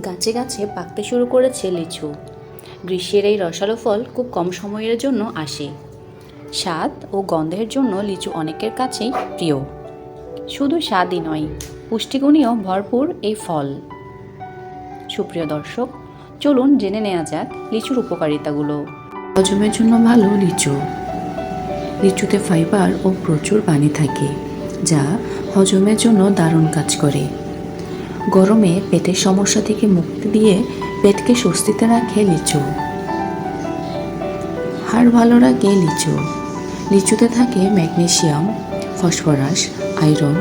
গাছে গাছে পাকতে শুরু করেছে লিচু। গ্রীষ্মের এই রসালো ফল খুব কম সময়ের জন্য আসে। স্বাদ ও গন্ধের জন্য লিচু অনেকের কাছেই প্রিয়। শুধু স্বাদই নয়, পুষ্টিগুণেও ভরপুর এই ফল। সুপ্রিয় দর্শক, চলুন জেনে নেওয়া যাক লিচুর উপকারিতাগুলো। হজমের জন্য ভালো লিচু। লিচুতে ফাইবার ও প্রচুর পানি থাকে, যা হজমের জন্য দারুণ কাজ করে। গরমে পেটের সমস্যা থেকে মুক্তি দিয়ে পেটকে স্বস্তিতে রাখে লিচু। হাড় ভালো রাখে লিচু। লিচুতে থাকে ম্যাগনেসিয়াম, ফসফরাস, আয়রন,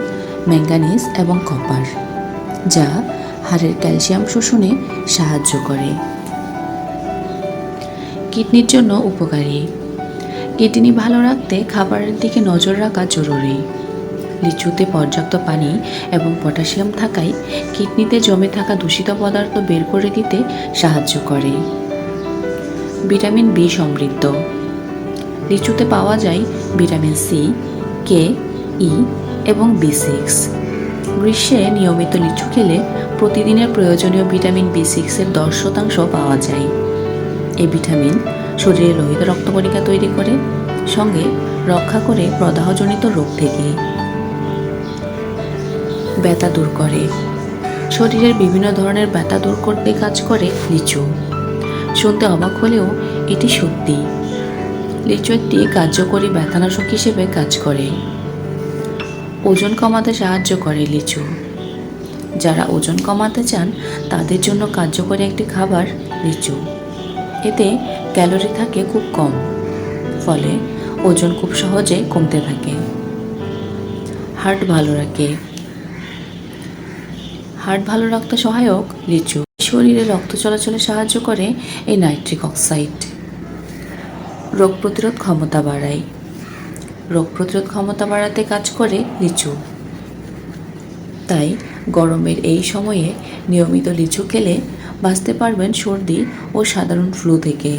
ম্যাঙ্গানিজ এবং কপার, যা হাড়ের ক্যালসিয়াম শোষণে সাহায্য করে। কিডনির জন্য উপকারী। কিডনি ভালো রাখতে খাবারের দিকে নজর রাখা জরুরি। লিচুতে পর্যাপ্ত পানি এবং পটাশিয়াম থাকায় কিডনিতে জমে থাকা দূষিত পদার্থ বের করে দিতে সাহায্য করে। ভিটামিন বি সমৃদ্ধ। লিচুতে পাওয়া যায় ভিটামিন সি কে ই এবং বি সিক্স। গ্রীষ্মে নিয়মিত লিচু খেলে প্রতিদিনের প্রয়োজনীয় ভিটামিন বি সিক্সের দশ শতাংশ পাওয়া যায়। এই ভিটামিন শরীরে লোহিত রক্তকণিকা তৈরি করে, সঙ্গে রক্ষা করে প্রদাহজনিত রোগ থেকে ব্যথা দূর করে। শরীরের বিভিন্ন ধরনের ব্যথা দূর করতে কাজ করে লিচু। শুনতে অবাক হলেও এটি সত্যি। লিচু একটি কার্যকরী ব্যথানাশক হিসেবে কাজ করে। ওজন কমাতে সাহায্য করে লিচু। যারা ওজন কমাতে চান, তাদের জন্য কার্যকরী একটি খাবার লিচু। এতে ক্যালোরি থাকে খুব কম, ফলে ওজন খুব সহজে কমতে থাকে। হার্ট ভালো রাখে। হার্ট ভালো রাখতে সহায়ক, লিচু শরীরে রক্ত চলাচলে সাহায্য করে এই নাইট্রিক অক্সাইড। রোগ প্রতিরোধ ক্ষমতা বাড়ায়। রোগ প্রতিরোধ ক্ষমতা বাড়াতে কাজ করে লিচু। তাই গরমের এই সময়ে নিয়মিত লিচু খেলে বাঁচতে পারবেন সর্দি ও সাধারণ ফ্লু থেকে।